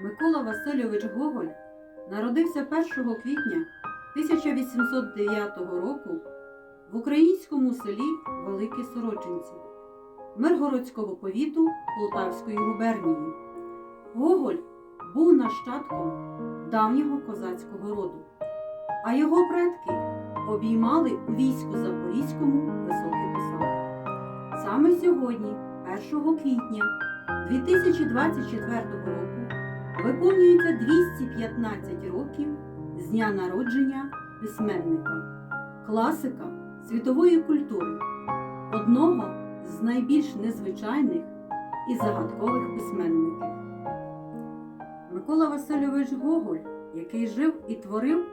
Микола Васильович Гоголь народився 1 квітня 1809 року в українському селі Великі Сорочинці Миргородського повіту Полтавської губернії. Гоголь був нащадком давнього козацького роду, а його предки обіймали у війську Запорізькому високі посади. Саме сьогодні, 1 квітня 2024 року, виповнюється 215 років з дня народження письменника, класика світової культури, одного з найбільш незвичайних і загадкових письменників. Микола Васильович Гоголь, який жив і творив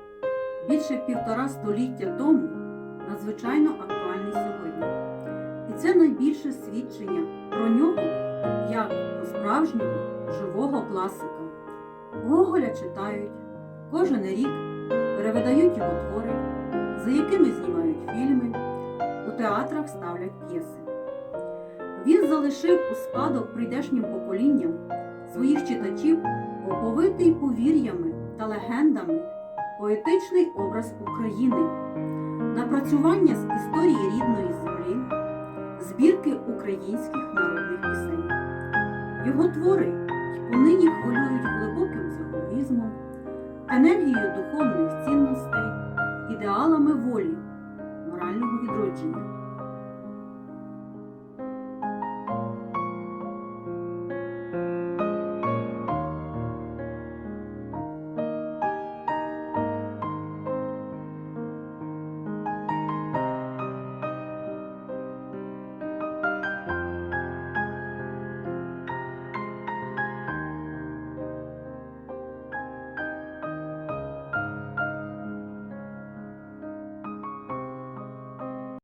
більше півтора століття тому, надзвичайно актуальний сьогодні. І це найбільше свідчення про нього як про справжнього живого класика. Гоголя читають кожен рік, перевидають його твори, за якими знімають фільми, у театрах ставлять п'єси. Він залишив у спадок прийдешнім поколінням своїх читачів оповитий повір'ями та легендами поетичний образ України, напрацювання з історії рідної землі, збірки українських народних пісень. Його твори й понині хвилюють глибоким символізмом, енергією духовних цінностей, ідеалами волі, морального відродження.